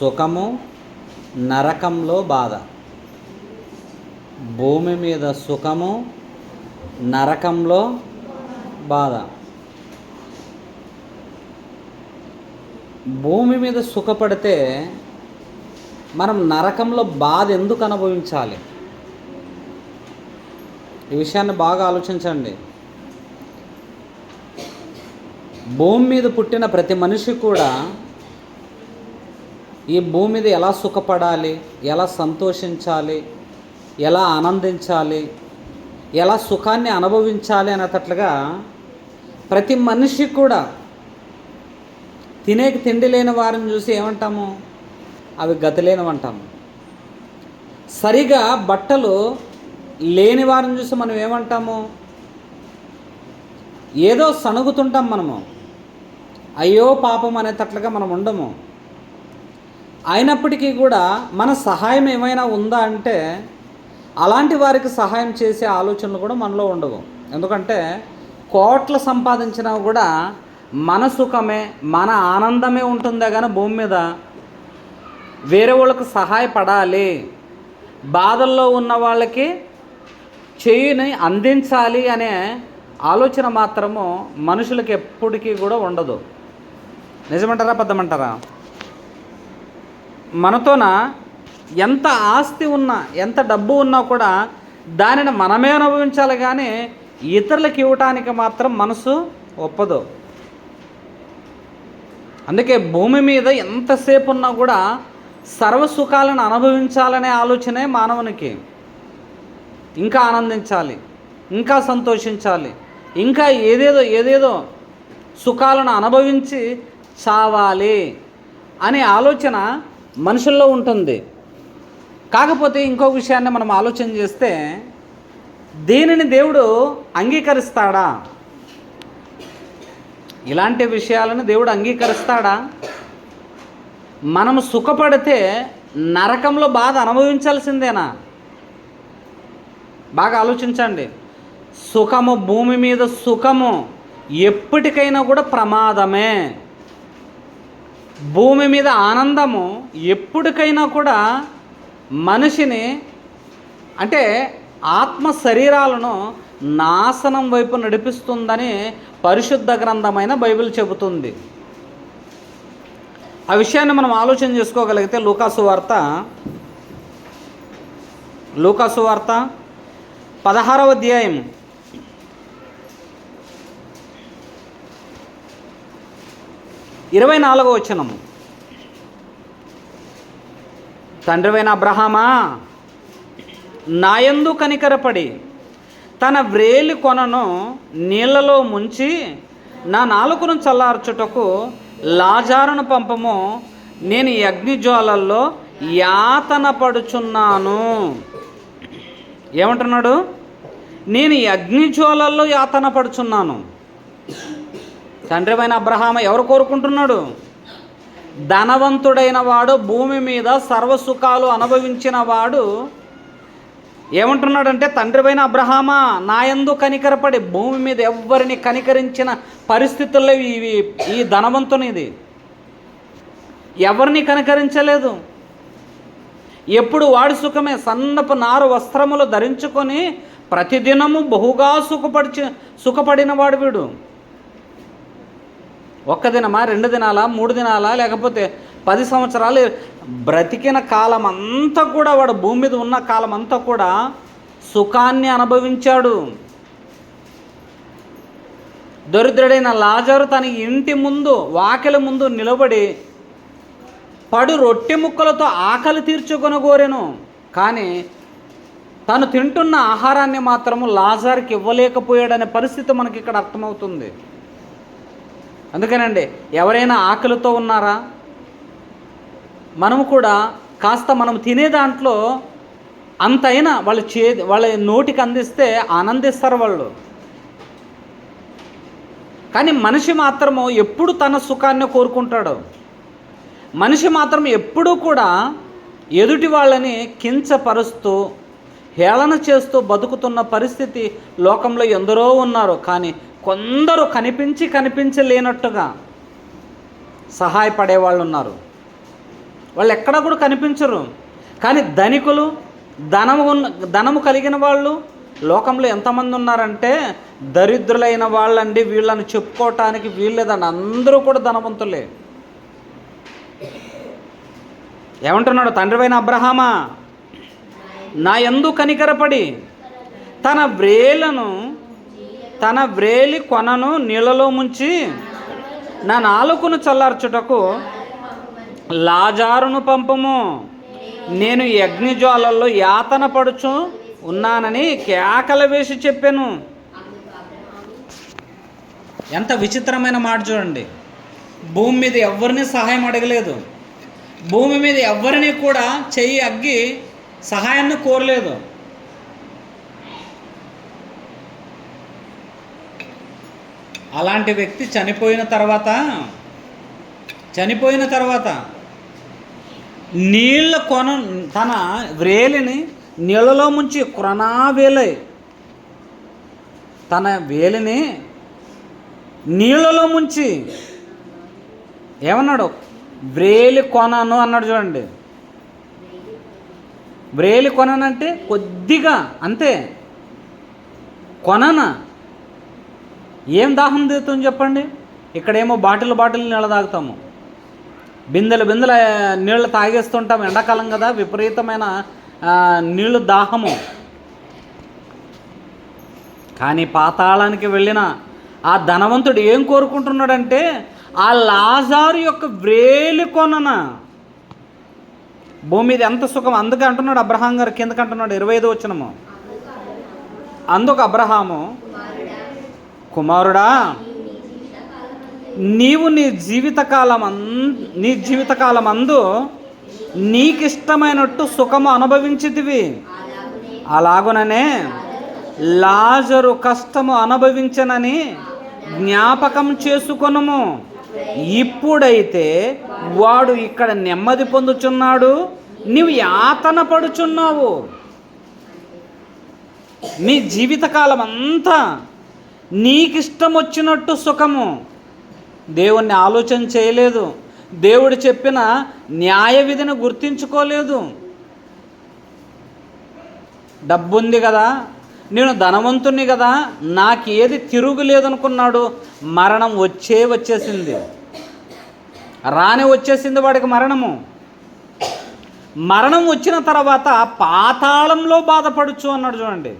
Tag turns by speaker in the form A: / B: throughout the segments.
A: సుఖము నరకంలో బాధ. భూమి మీద సుఖము నరకంలో బాధ. భూమి మీద సుఖపడితే మనం నరకంలో బాధ ఎందుకు అనుభవించాలి? ఈ విషయాన్ని బాగా ఆలోచించండి. భూమి మీద పుట్టిన ప్రతి మనిషి కూడా ఈ భూమి మీద ఎలా సుఖపడాలి ఎలా సంతోషించాలి ఎలా ఆనందించాలి ఎలా సుఖాన్ని అనుభవించాలి అనేటట్లుగా ప్రతి మనిషి కూడా తినేకి తిండి లేని వారిని చూసి ఏమంటాము? అవి గతి లేనివంటాము సరిగా బట్టలు లేని వారిని చూసి మనం ఏమంటాము? ఏదో సణుగుతుంటాం మనము. అయ్యో పాపం అనేటట్లుగా మనం ఉండము. అయినప్పటికీ కూడా మన సహాయం ఏమైనా ఉందా అంటే అలాంటి వారికి సహాయం చేసే ఆలోచనలు కూడా మనలో ఉండవు. ఎందుకంటే కోట్లు సంపాదించినా కూడా మన సుఖమే మన ఆనందమే ఉంటుందే కానీ భూమి మీద వేరే వాళ్ళకు సహాయపడాలి. బాధల్లో ఉన్న వాళ్ళకి చేయిని అందించాలి అనే ఆలోచన మాత్రము మనుషులకి ఎప్పటికీ కూడా ఉండదు. నిజమంటారా పెద్దమంటారా? మనతోన ఎంత ఆస్తి ఉన్నా ఎంత డబ్బు ఉన్నా కూడా దానిని మనమే అనుభవించాలి కానీ ఇతరులకు ఇవ్వటానికి మాత్రం మనసు ఒప్పదు. అందుకే భూమి మీద ఎంతసేపు ఉన్నా కూడా సర్వసుఖాలను అనుభవించాలనే ఆలోచనే మానవునికి. ఇంకా ఆనందించాలి ఇంకా సంతోషించాలి ఇంకా ఏదేదో ఏదేదో సుఖాలను అనుభవించి చావాలి అనే ఆలోచన మనుషుల్లో ఉంటుంది. కాకపోతే ఇంకో విషయాన్ని మనం ఆలోచన చేస్తే దీనిని దేవుడు అంగీకరిస్తాడా? ఇలాంటి విషయాలను దేవుడు అంగీకరిస్తాడా? మనం సుఖపడితే నరకంలో బాధ అనుభవించాల్సిందేనా? బాగా ఆలోచించండి. సుఖము భూమి మీద సుఖము ఎప్పటికైనా కూడా ప్రమాదమే. భూమి మీద ఆనందము ఎప్పటికైనా కూడా మనిషిని అంటే ఆత్మ శరీరాలను నాశనం వైపు నడిపిస్తుందని పరిశుద్ధ గ్రంథమైన బైబిల్ చెబుతుంది. ఆ విషయాన్ని మనం ఆలోచన చేసుకోగలిగితే లూకాసు వార్త లూకాసు వార్త పదహారవ అధ్యాయం ఇరవై నాలుగవ వచనము. తండ్రివైన అబ్రహామా నాయందు కనికరపడి తన వ్రేలి కొనను నీళ్ళలో ముంచి నా నాలుకను చల్లార్చుటకు లాజారును పంపము. నేను అగ్నిజ్వాలల్లో యాతన పడుచున్నాను ఏమంటున్నాడు? నేను అగ్నిజ్వాలల్లో యాతన పడుచున్నాను తండ్రివైన అబ్రహామ ఎవరు కోరుకుంటున్నాడు? ధనవంతుడైన వాడు భూమి మీద సర్వసుఖాలు అనుభవించిన వాడు ఏమంటున్నాడంటే తండ్రివైన అబ్రహామా నాయందు కనికరపడి భూమి మీద ఎవ్వరిని కనికరించిన పరిస్థితుల్లో ఇవి ఈ ధనవంతునిది. ఎవరిని కనికరించలేదు? ఎప్పుడు వాడి సుఖమే సన్నపు నారు వస్త్రములు ధరించుకొని ప్రతిదినము బహుగా సుఖపడిచి సుఖపడిన వాడు వీడు. ఒక్క దినమా రెండు దినాలా మూడు దినాలా లేకపోతే పది సంవత్సరాలు బ్రతికిన కాలం అంతా కూడా వాడు భూమి మీద ఉన్న కాలం అంతా కూడా సుఖాన్ని అనుభవించాడు. దరిద్రుడైన లాజరు తన ఇంటి ముందు వాకిలి ముందు నిలబడి పడు రొట్టె ముక్కలతో ఆకలి తీర్చుకొని కోరెను కానీ తను తింటున్న ఆహారాన్ని మాత్రము లాజార్కి ఇవ్వలేకపోయాడనే పరిస్థితి మనకి ఇక్కడ అర్థమవుతుంది. అందుకేనండి ఎవరైనా ఆకలితో ఉన్నారా? మనము కూడా కాస్త మనం తినే దాంట్లో అంతైనా వాళ్ళు చే వాళ్ళ నోటికి అందిస్తే ఆనందిస్తారు వాళ్ళు. కానీ మనిషి మాత్రము ఎప్పుడు తన సుఖాన్ని కోరుకుంటాడు. మనిషి మాత్రం ఎప్పుడూ కూడా ఎదుటి వాళ్ళని కించపరుస్తూ హేళన చేస్తూ బతుకుతున్న పరిస్థితి లోకంలో ఎందరో ఉన్నారు. కానీ కొందరు కనిపించి కనిపించలేనట్టుగా సహాయపడే వాళ్ళు ఉన్నారు. వాళ్ళు ఎక్కడా కూడా కనిపించరు. కానీ ధనికులు ధనము ఉన్న ధనము కలిగిన వాళ్ళు లోకంలో ఎంతమంది ఉన్నారంటే దరిద్రులైన వాళ్ళండి వీళ్ళని చెప్పుకోవటానికి వీళ్ళేదండి అందరూ కూడా ధనవంతులే. ఏమంటున్నాడు? తండ్రివైన అబ్రహామా నా ఎందు కనికరపడి తన వ్రేలను తన వ్రేలి కొనను నీళ్ళలో ముంచి నా నాలుకను చల్లార్చుటకు లాజారును పంపము. నేను యజ్ఞజ్వాలల్లో యాతన పడుచు ఉన్నానని కేకల వేసి చెప్పాను. ఎంత విచిత్రమైన మాట చూడండి. భూమి మీద ఎవరిని సహాయం అడగలేదు. భూమి మీద ఎవరిని కూడా చెయ్యి అగ్గి సహాయాన్ని కోరలేదు. అలాంటి వ్యక్తి చనిపోయిన తర్వాత చనిపోయిన తర్వాత నీళ్ళ కొన తన వ్రేలిని నీళ్ళలో ముంచి క్రొనా వేలై తన వేలిని నీళ్ళలో ముంచి ఏమన్నాడు? వ్రేలి కొనను అన్నాడు చూడండి. వ్రేలి కొననంటే కొద్దిగా అంతే. కొనన? ఏం దాహం తీరుతుంది చెప్పండి. ఇక్కడేమో బాటిల్ బాటిల్ నీళ్ళ తాగుతాము. బిందెలు బిందెల నీళ్ళు తాగేస్తుంటాం ఎండాకాలం కదా విపరీతమైన నీళ్ళు దాహము. కానీ పాతాళానికి వెళ్ళిన ఆ ధనవంతుడు ఏం కోరుకుంటున్నాడంటే ఆ లాజారు యొక్క వ్రేలి కొనన. భూమి మీద ఎంత సుఖం అందుకే అంటున్నాడు అబ్రహాం గారు కిందకంటున్నాడు ఇరవై ఐదు వచ్చినము అందుకు అబ్రహాము కుమారుడా నీవు నీ జీవితకాలం నీ జీవితకాలం అందు నీకిష్టమైనట్టు సుఖము అనుభవించితివి. అలాగుననే లాజరు కష్టము అనుభవించనని జ్ఞాపకం చేసుకొనుము. ఇప్పుడైతే వాడు ఇక్కడ నెమ్మది పొందుచున్నాడు. నీవు యాతన పడుచున్నావు. నీ జీవితకాలం అంతా నీకిష్టం వచ్చినట్టు సుఖము. దేవుణ్ణి ఆలోచన చేయలేదు. దేవుడు చెప్పిన న్యాయ విధిని గుర్తించుకోలేదు. డబ్బుంది కదా నేను ధనవంతుని కదా నాకు ఏది తిరుగులేదనుకున్నాడు. మరణం వచ్చే వచ్చేసింది. రాని వచ్చేసింది వాడికి మరణము. మరణం వచ్చిన తర్వాత పాతాళంలో బాధపడచ్చు అన్నాడు చూడండి.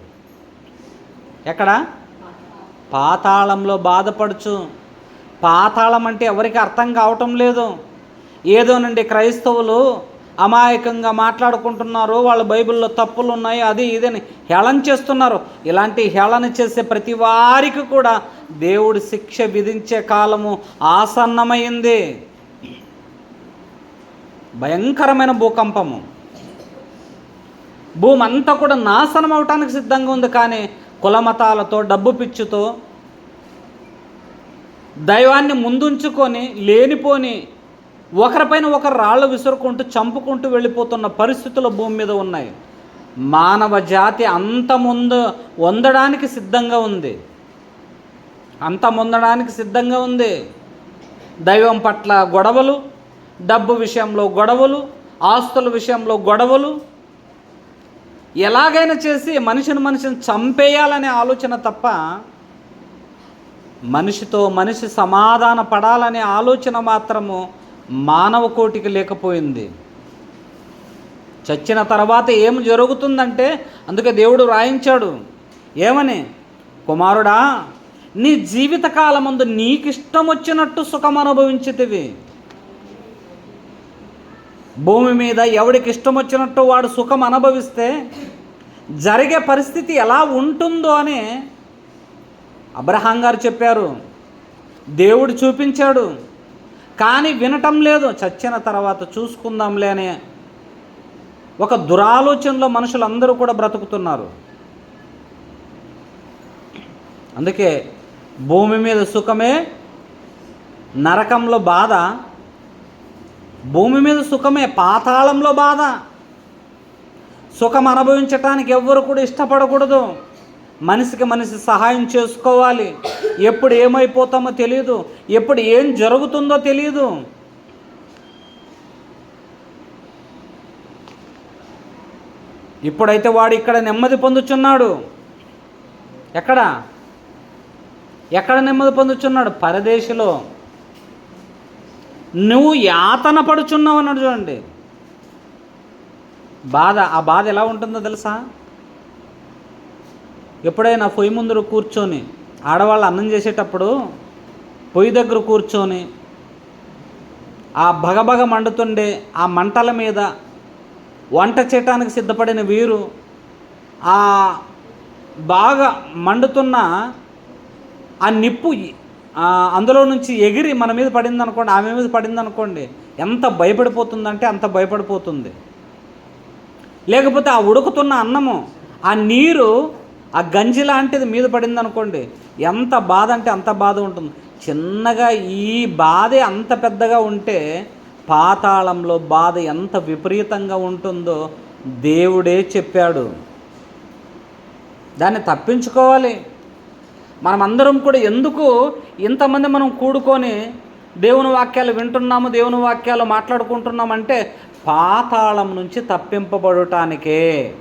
A: ఎక్కడ? పాతాళంలో బాధపడచ్చు. పాతాళం అంటే ఎవరికి అర్థం కావటం లేదు. ఏదోనండి క్రైస్తవులు అమాయకంగా మాట్లాడుకుంటున్నారు వాళ్ళ బైబిల్లో తప్పులు ఉన్నాయి అది ఇదని హేళన చేస్తున్నారు. ఇలాంటి హేళన చేసే ప్రతి వారికి కూడా దేవుడు శిక్ష విధించే కాలము ఆసన్నమైంది. భయంకరమైన భూకంపము. భూమంతా కూడా నాశనం అవటానికి సిద్ధంగా ఉంది కానీ కులమతాలతో డబ్బు పిచ్చుతో దైవాన్ని ముందుంచుకొని లేనిపోని ఒకరిపైన ఒకరు రాళ్ళు విసురుకుంటూ చంపుకుంటూ వెళ్ళిపోతున్న పరిస్థితులు భూమి మీద ఉన్నాయి. మానవ జాతి అంతముందు వందడానికి సిద్ధంగా ఉంది. అంతమొందడానికి సిద్ధంగా ఉంది. దైవం పట్ల గొడవలు డబ్బు విషయంలో గొడవలు ఆస్తుల విషయంలో గొడవలు ఎలాగైనా చేసి మనిషిని మనిషిని చంపేయాలనే ఆలోచన తప్ప మనిషితో మనిషి సమాధాన పడాలనే ఆలోచన మాత్రము మానవ కోటికి లేకపోయింది. చచ్చిన తర్వాత ఏం జరుగుతుందంటే అందుకే దేవుడు రాయించాడు. ఏమని? కుమారుడా నీ జీవితకాలమందు నీకిష్టం వచ్చినట్టు సుఖం అనుభవించితివి. భూమి మీద ఎవడికి ఇష్టం వచ్చినట్టు వాడు సుఖం అనుభవిస్తే జరిగే పరిస్థితి ఎలా ఉంటుందో అని అబ్రహాం గారు చెప్పారు. దేవుడు చూపించాడు. కానీ వినటం లేదు. చచ్చిన తర్వాత చూసుకుందాంలే అనే ఒక దురాలోచనలో మనుషులందరూ కూడా బ్రతుకుతున్నారు. అందుకే భూమి మీద సుఖమే నరకంలో బాధ భూమి మీద సుఖమే పాతాళంలో బాధ. సుఖం అనుభవించటానికి ఎవ్వరు కూడా ఇష్టపడకూడదు. మనిషికి మనిషి సహాయం చేసుకోవాలి. ఎప్పుడు ఏమైపోతామో తెలియదు ఎప్పుడు ఏం జరుగుతుందో తెలియదు ఇప్పుడైతే వాడు ఇక్కడ నెమ్మది పొందుచున్నాడు. ఎక్కడ? ఎక్కడ నెమ్మది పొందుచున్నాడు? పరదేశిలో. నువ్వు యాతన పడుచున్నావు అన్నాడు చూడండి. బాధ ఆ బాధ ఎలా ఉంటుందో తెలుసా? ఎప్పుడైనా పొయ్యి ముందు కూర్చొని ఆడవాళ్ళు అన్నం చేసేటప్పుడు పొయ్యి దగ్గర కూర్చొని ఆ భగభగ మండుతుండే ఆ మంటల మీద వంట చేయటానికి సిద్ధపడిన వీరు ఆ బాగా మండుతున్న ఆ నిప్పు అందులో నుంచి ఎగిరి మన మీద పడింది అనుకోండి ఆమె మీద పడింది అనుకోండి ఎంత భయపడిపోతుందంటే అంత భయపడిపోతుంది. లేకపోతే ఆ ఉడుకుతున్న అన్నము ఆ నీరు ఆ గంజి లాంటిది మీద పడింది అనుకోండి ఎంత బాధ అంటే అంత బాధ ఉంటుంది. చిన్నగా ఈ బాధే అంత పెద్దగా ఉంటే పాతాళంలో బాధ ఎంత విపరీతంగా ఉంటుందో దేవుడే చెప్పాడు. దాన్ని తప్పించుకోవాలి. మనమందరం కూడా ఎందుకు ఇంతమంది మనం కూడుకొని దేవుని వాక్యాలు వింటున్నాము దేవుని వాక్యాలు మాట్లాడుకుంటున్నామంటే పాతాళం నుంచి తప్పింపబడటానికే.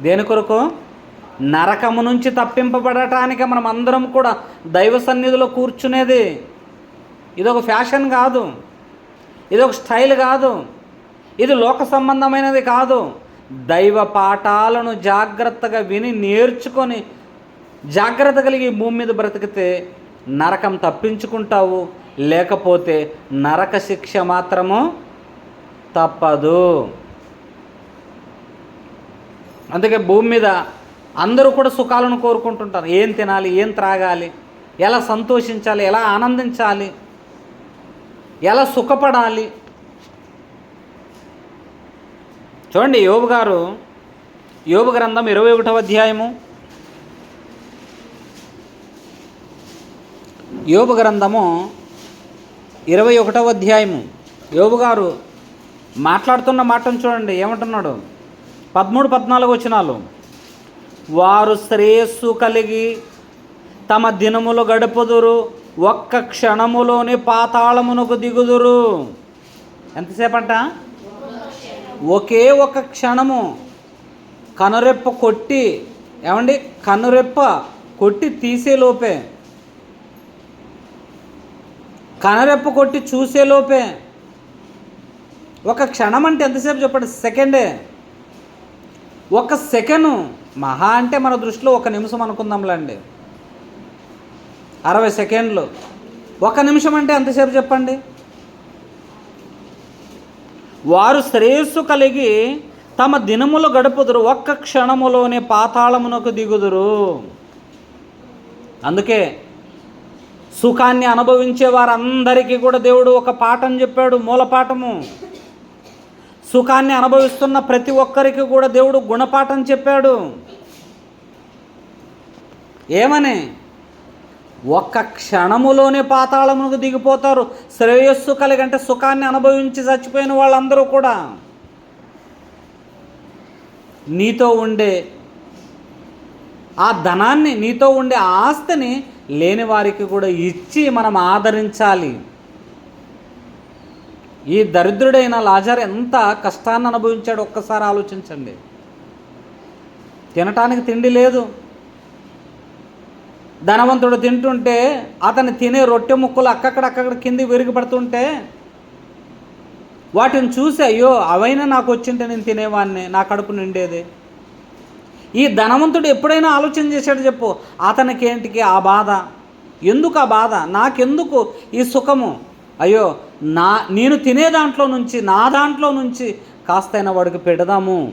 A: దేని కొరకు? నరకము నుంచి తప్పింపబడటానికి మనం అందరం కూడా దైవ సన్నిధిలో కూర్చునేది. ఇది ఒక ఫ్యాషన్ కాదు. ఇది ఒక స్టైల్ కాదు. ఇది లోక సంబంధమైనది కాదు. దైవ పాఠాలను జాగ్రత్తగా విని నేర్చుకొని జాగ్రత్త కలిగి భూమి మీద బ్రతికితే నరకం తప్పించుకుంటావు. లేకపోతే నరక శిక్ష మాత్రము తప్పదు. అందుకే భూమి మీద అందరూ కూడా సుఖాలను కోరుకుంటుంటారు. ఏం తినాలి ఏం త్రాగాలి ఎలా సంతోషించాలి ఎలా ఆనందించాలి ఎలా సుఖపడాలి. చూడండి యోబు గారు యోబు గ్రంథం ఇరవై ఒకటవ అధ్యాయము యోబు గ్రంథము ఇరవై ఒకటవ అధ్యాయము. యోబు గారు మాట్లాడుతున్న మాటను చూడండి ఏమంటున్నాడు? పదమూడు పద్నాలుగు వచనాలు. వారు శ్రేయస్సు కలిగి తమ దినములు గడుపుదురు ఒక్క క్షణములోని పాతాళమునకు దిగుదురు. ఎంతసేపంట? ఒకే ఒక క్షణము. కనురెప్ప కొట్టి ఏమండి? కనురెప్ప కొట్టి తీసేలోపే కనరెప్పు కొట్టి చూసేలోపే ఒక క్షణం అంటే ఎంతసేపు చెప్పండి? సెకండే. ఒక సెకండ్ మహా అంటే మన దృష్టిలో ఒక నిమిషం అనుకుందాంలేండి. అరవై సెకండ్లు. ఒక నిమిషం అంటే ఎంతసేపు చెప్పండి? వారు శ్రేయస్సు కలిగి తమ దినములు గడుపుదురు ఒక్క క్షణములోనే పాతాళమునకు దిగుదురు. అందుకే సుఖాన్ని అనుభవించే వారందరికీ కూడా దేవుడు ఒక పాఠం చెప్పాడు మూలపాఠము. సుఖాన్ని అనుభవిస్తున్న ప్రతి ఒక్కరికి కూడా దేవుడు గుణపాఠం చెప్పాడు. ఏమని? ఒక్క క్షణములోనే పాతాళమునకు దిగిపోతారు. శ్రేయస్సు కలిగంటే సుఖాన్ని అనుభవించి చచ్చిపోయిన వాళ్ళందరూ కూడా. నీతో ఉండే ఆ ధనాన్ని నీతో ఉండే ఆస్తిని లేని వారికి కూడా ఇచ్చి మనం ఆదరించాలి. ఈ దరిద్రుడైన లాజర్ ఎంత కష్టాన్ని అనుభవించాడు ఒక్కసారి ఆలోచించండి. తినటానికి తిండి లేదు. ధనవంతుడు తింటుంటే అతను తినే రొట్టె ముక్కలు అక్కడక్కడ అక్కక్కడ కింది విరిగి పడుతుంటే వాటిని చూసి అయ్యో అవైనా నాకు వచ్చింటే నేను తినేవాడిని నా కడుపు నిండేది. ఈ ధనవంతుడు ఎప్పుడైనా ఆలోచన చేశాడు చెప్పు అతనికి ఏంటికి ఆ బాధ? ఎందుకు ఆ బాధ? నాకెందుకు ఈ సుఖము? అయ్యో నా నేను తినే దాంట్లో నుంచి నా దాంట్లో నుంచి కాస్తైనా వాడికి పెడదాము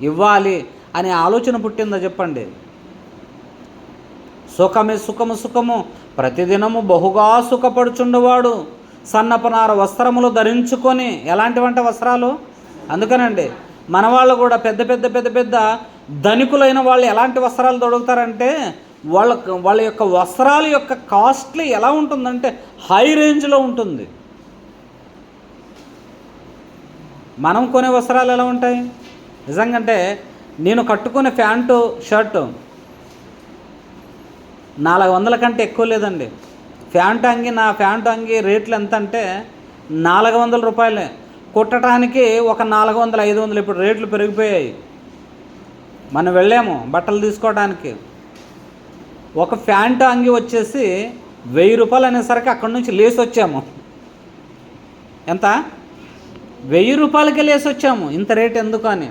A: ఇవ్వాలి అనే ఆలోచన పుట్టిందా చెప్పండి. సుఖమే సుఖము సుఖము ప్రతిదినము బహుగా సుఖపడుచుండవాడు. సన్నపనార వస్త్రములు ధరించుకొని ఎలాంటివంటే వస్త్రాలు? అందుకనండి మన వాళ్ళు కూడా పెద్ద పెద్ద పెద్ద పెద్ద ధనికులైన వాళ్ళు ఎలాంటి వస్త్రాలు తొడుగుతారంటే వాళ్ళ వాళ్ళ యొక్క వస్త్రాల యొక్క కాస్ట్లీ ఎలా ఉంటుందంటే హై రేంజ్లో ఉంటుంది. మనం కొనే వస్త్రాలు ఎలా ఉంటాయి? నిజంగంటే నేను కట్టుకునే ప్యాంటు షర్టు నాలుగు వందల కంటే ఎక్కువ లేదండి. ప్యాంటు అంగి నా ప్యాంటు అంగి రేట్లు ఎంత అంటే నాలుగు వందల రూపాయలే. కుట్టడానికి ఒక నాలుగు వందల ఐదు వందలు ఇప్పుడు రేట్లు పెరిగిపోయాయి. మనం వెళ్ళాము బట్టలు తీసుకోవడానికి. ఒక ప్యాంటు అంగి వచ్చేసి వెయ్యి రూపాయలు అనేసరికి అక్కడి నుంచి లేసి వచ్చాము. ఎంత? వెయ్యి రూపాయలకే లేసి వచ్చాము. ఇంత రేట్ ఎందుకు అని.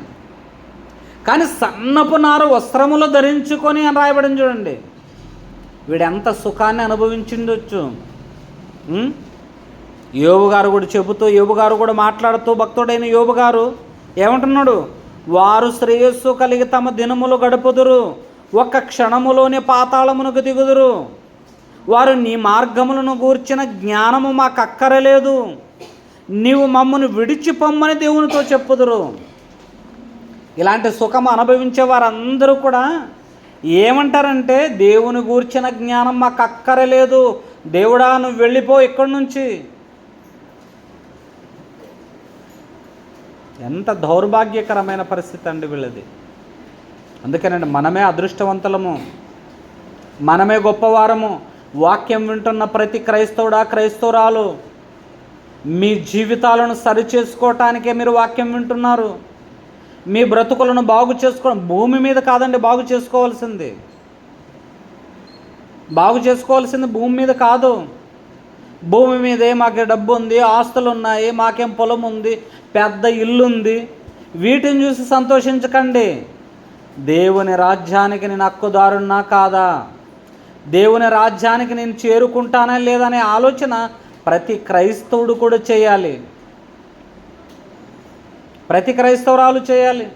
A: కానీ సన్నపు నారు వస్త్రములు ధరించుకొని అని రాయబడింది చూడండి. వీడు ఎంత సుఖాన్ని అనుభవించిండొచ్చు. యోబు గారు కూడా చెబుతూ యోబు గారు కూడా మాట్లాడుతూ భక్తుడైన యోబు గారు ఏమంటున్నాడు? వారు శ్రేయస్సు కలిగి తమ దినములు గడుపుదురు. ఒక్క క్షణములోనే పాతాళమునకు దిగుదురు. వారు నీ మార్గములను గూర్చిన జ్ఞానము మాకు అక్కరలేదు నీవు మమ్మను విడిచిపొమ్మని దేవునితో చెప్పుదురు. ఇలాంటి సుఖం అనుభవించే వారందరూ కూడా ఏమంటారంటే దేవుని గూర్చిన జ్ఞానం మాకు అక్కరలేదు దేవుడా నువ్వు వెళ్ళిపో ఇక్కడి నుంచి. ఎంత దౌర్భాగ్యకరమైన పరిస్థితి అండి వీళ్ళది. అందుకేనండి మనమే అదృష్టవంతులము. మనమే గొప్పవారము. వాక్యం వింటున్న ప్రతి క్రైస్తవుడా క్రైస్తవురాలు మీ జీవితాలను సరిచేసుకోవటానికే మీరు వాక్యం వింటున్నారు. మీ బ్రతుకులను బాగు చేసుకోవడం భూమి మీద కాదండి బాగు చేసుకోవాల్సింది. బాగు చేసుకోవాల్సింది భూమి మీద కాదు. భూమి మీదే మాకు డబ్బు ఉంది ఆస్తులు ఉన్నాయి మాకేం పొలం ఉంది పెద్ద ఇల్లుంది. వీటిని చూసి సంతోషించకండి. దేవుని రాజ్యానికి నేను హక్కుదారున్నా కాదా? దేవుని రాజ్యానికి నేను చేరుకుంటానా లేదనే ఆలోచన ప్రతి క్రైస్తవుడు కూడా చేయాలి. ప్రతి క్రైస్తవురాలు చేయాలి.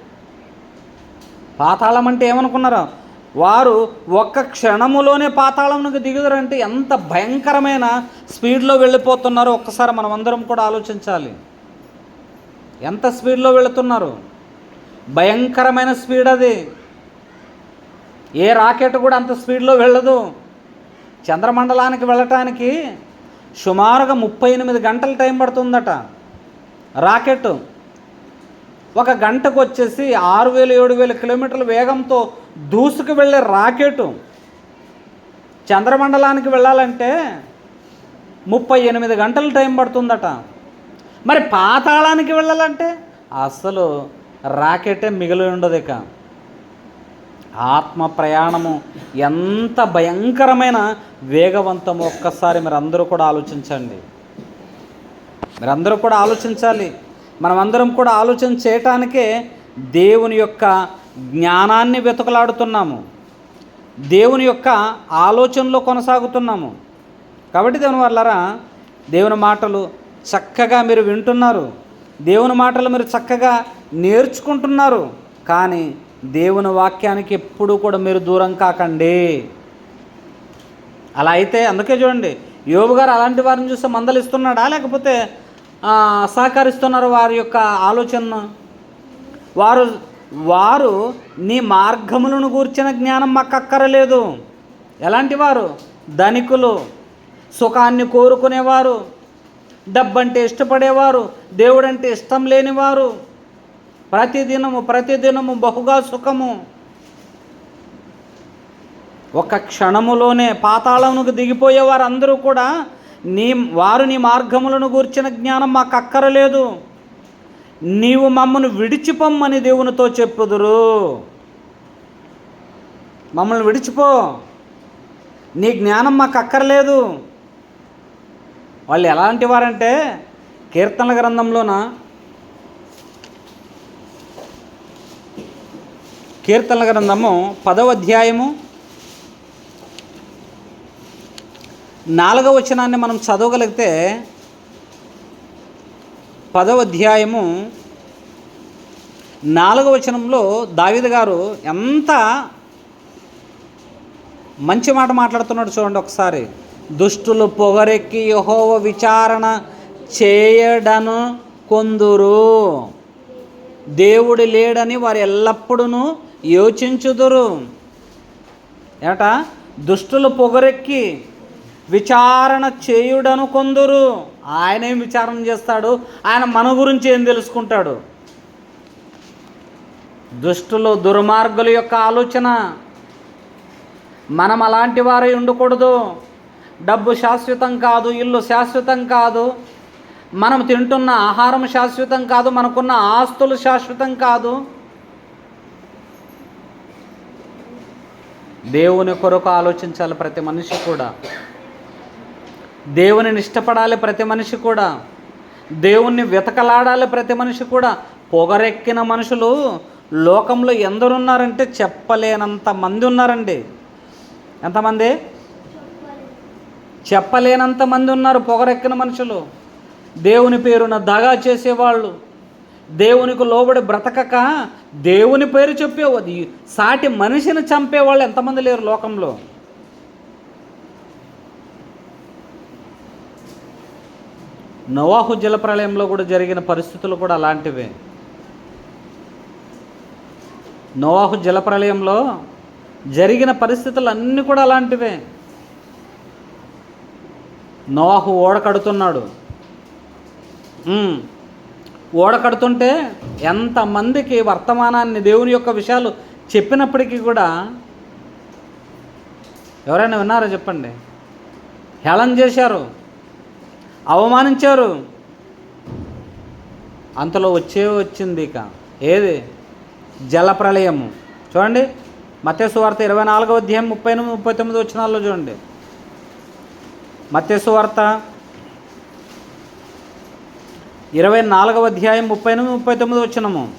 A: పాతాళం అంటే ఏమనుకున్నారు? వారు ఒక్క క్షణములోనే పాతాళంకు దిగుదరంటే ఎంత భయంకరమైన స్పీడ్లో వెళ్ళిపోతున్నారో ఒక్కసారి మనం అందరం కూడా ఆలోచించాలి. ఎంత స్పీడ్లో వెళుతున్నారు? భయంకరమైన స్పీడ్ అది. ఏ రాకెట్ కూడా అంత స్పీడ్లో వెళ్ళదు. చంద్రమండలానికి వెళ్ళటానికి సుమారుగా ముప్పై ఎనిమిది గంటల టైం పడుతుందట రాకెట్ ఒక గంటకు వచ్చేసి ఆరు వేలు ఏడు వేల కిలోమీటర్ల వేగంతో దూసుకు వెళ్ళే రాకెట్. చంద్రమండలానికి వెళ్ళాలంటే ముప్పై ఎనిమిది గంటలు టైం పడుతుందట. మరి పాతాళానికి వెళ్ళాలంటే అసలు రాకెటే మిగిలి ఉండదు ఇక. ఆత్మ ప్రయాణము ఎంత భయంకరమైన వేగవంతము ఒక్కసారి మీరు అందరూ కూడా ఆలోచించండి. మీరందరూ కూడా ఆలోచించాలి. మనమందరం కూడా ఆలోచన చేయటానికే దేవుని యొక్క జ్ఞానాన్ని వెతుకలాడుతున్నాము. దేవుని యొక్క ఆలోచనలో కొనసాగుతున్నాము. కాబట్టి దేవుని వల్లరా దేవుని మాటలు చక్కగా మీరు వింటున్నారు. దేవుని మాటలు మీరు చక్కగా నేర్చుకుంటున్నారు. కానీ దేవుని వాక్యానికి ఎప్పుడూ కూడా మీరు దూరం కాకండి. అలా అయితే అందుకే చూడండి యోబు గారు అలాంటి వారిని చూస్తే మందలిస్తున్నాడా? లేకపోతే సహకరిస్తున్నారు వారి యొక్క ఆలోచనను వారు వారు నీ మార్గములను గూర్చిన జ్ఞానం మాకు అక్కరలేదు ఎలాంటి వారు? ధనికులు. సుఖాన్ని కోరుకునేవారు. డబ్బంటే ఇష్టపడేవారు. దేవుడంటే ఇష్టం లేనివారు. ప్రతిదినము ప్రతిదినము బహుగా సుఖము. ఒక క్షణములోనే పాతాళమునకు దిగిపోయేవారు అందరూ కూడా నీ వారు నీ మార్గములను గూర్చిన జ్ఞానం మాకు అక్కరలేదు. నీవు మమ్మల్ని విడిచిపొమ్మని దేవునితో చెప్పుదురు. మమ్మల్ని విడిచిపో. నీ జ్ఞానం మాకు అక్కర్లేదు. వాళ్ళు ఎలాంటి వారంటే కీర్తనల గ్రంథంలోన? కీర్తనల గ్రంథము పదవ అధ్యాయము నాలుగవ వచనాన్ని మనం చదవగలిగితే పదవ అధ్యాయము నాలుగవ వచనంలో దావిద గారు ఎంత మంచి మాట మాట్లాడుతున్నాడు చూడండి ఒకసారి. దుష్టులు పొగరెక్కి యహోవ విచారణ చేయడను కొందురు. దేవుడు లేడని వారు ఎల్లప్పుడూ యోచించుదురు. ఏట? దుష్టులు పొగరెక్కి విచారణ చేయుడను కొందరు. ఆయనేం విచారణ చేస్తాడు? ఆయన మన గురించి ఏం తెలుసుకుంటాడు? దుష్టులు దుర్మార్గుల యొక్క ఆలోచన. మనం అలాంటి వారై ఉండకూడదు. డబ్బు శాశ్వతం కాదు ఇల్లు శాశ్వతం కాదు. మనం తింటున్న ఆహారం శాశ్వతం కాదు మనకున్న ఆస్తులు శాశ్వతం కాదు. దేవుని కొరకు ఆలోచించాలి ప్రతి మనిషి కూడా. దేవునిని ఇష్టపడాలి ప్రతి మనిషి కూడా. దేవుణ్ణి వెతకలాడాలి ప్రతి మనిషి కూడా. పొగరెక్కిన మనుషులు లోకంలో ఎందరున్నారంటే చెప్పలేనంత మంది ఉన్నారండి. ఎంతమంది? చెప్పలేనంత మంది ఉన్నారు పొగరెక్కిన మనుషులు. దేవుని పేరున దగా చేసేవాళ్ళు. దేవునికి లోబడి బ్రతకక దేవుని పేరు చెప్పేవాది సాటి మనిషిని చంపేవాళ్ళు ఎంతమంది లేరు లోకంలో. నవాహు జలప్రలయంలో కూడా జరిగిన పరిస్థితులు కూడా అలాంటివే. నోవాహు జలప్రలయంలో జరిగిన పరిస్థితులు అన్నీ కూడా అలాంటివే. నోవాహు ఓడకడుతున్నాడు ఓడకడుతుంటే ఎంతమందికి వర్తమానాన్ని దేవుని యొక్క విషయాలు చెప్పినప్పటికీ కూడా ఎవరైనా విన్నారో చెప్పండి? హేళన చేశారు. అవమానించారు. అంతలో వచ్చే వచ్చింది ఇక. ఏది? జలప్రలయము. చూడండి. మత్స్సు వార్త ఇరవై నాలుగో అధ్యాయం ముప్పై ఎనిమిది ముప్పై తొమ్మిది వచ్చినాల్లో చూడండి. మత్స్సు వార్త ఇరవై నాలుగవ అధ్యాయం ముప్పై ఎనిమిది ముప్పై తొమ్మిది వచ్చినము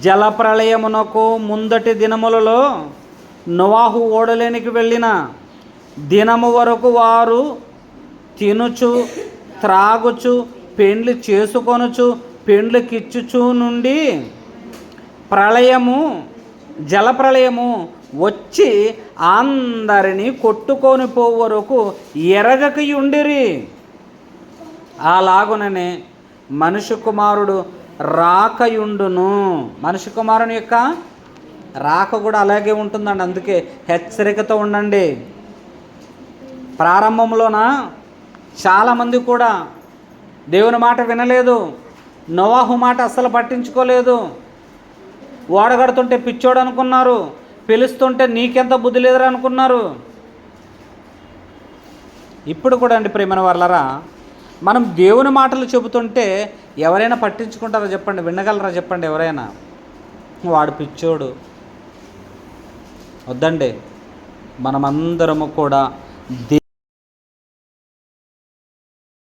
A: జలప్రళయమునకు ముందటి దినములలో నోవాహు ఓడలేనికి వెళ్ళిన దినము వరకు వారు తినుచు త్రాగుచు పెండ్లి చేసుకొనుచు పెండ్లకిచ్చుచు నుండి ప్రళయము జలప్రళయము వచ్చి అందరినీ కొట్టుకొని పోవు వరకు ఎరగకయుండిరి. అలాగుననే మనుష్య కుమారుడు రాకయుండును. మనుషు కుమారుని యొక్క రాక కూడా అలాగే ఉంటుందండి అందుకే హెచ్చరికతో ఉండండి. ప్రారంభంలోన చాలామంది కూడా దేవుని మాట వినలేదు. నోవాహు మాట అస్సలు పట్టించుకోలేదు. ఓడగడుతుంటే పిచ్చోడు అనుకున్నారు. పిలుస్తుంటే నీకెంత బుద్ధి లేదురా అనుకున్నారు. ఇప్పుడు కూడా అండి ప్రేమన వాళ్ళరా మనం దేవుని మాటలు చెబుతుంటే ఎవరైనా పట్టించుకుంటారో చెప్పండి వినగలరా చెప్పండి ఎవరైనా? వాడు పిచ్చోడు. వద్దండి. మనమందరము కూడా దే